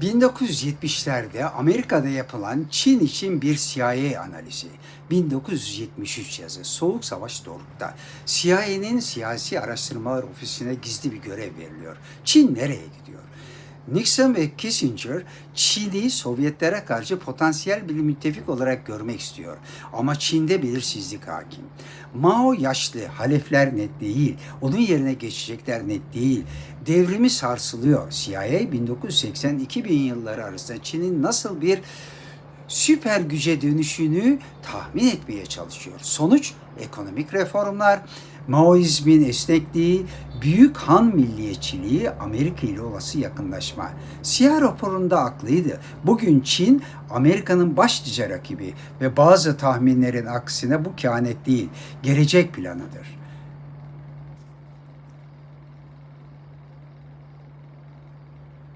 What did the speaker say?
1970'lerde Amerika'da yapılan Çin için bir CIA analizi. 1973 yazı Soğuk Savaş Doruk'ta CIA'nin Siyasi Araştırmalar Ofisi'ne gizli bir görev veriliyor. Çin nereye gidiyor? Nixon ve Kissinger Çin'i Sovyetlere karşı potansiyel bir müttefik olarak görmek istiyor. Ama Çin'de belirsizlik hakim. Mao yaşlı, halefler net değil. Onun yerine geçecekler net değil. Devrimi sarsılıyor. CIA 1980-2000 yılları arasında Çin'in nasıl bir süper güce dönüşünü tahmin etmeye çalışıyor. Sonuç ekonomik reformlar, Maoizmin esnekliği, büyük Han milliyetçiliği, Amerika ile olası yakınlaşma. Siyah raporunda haklıydı. Bugün Çin Amerika'nın başlıca rakibi ve bazı tahminlerin aksine bu kehanet değil, gelecek planıdır.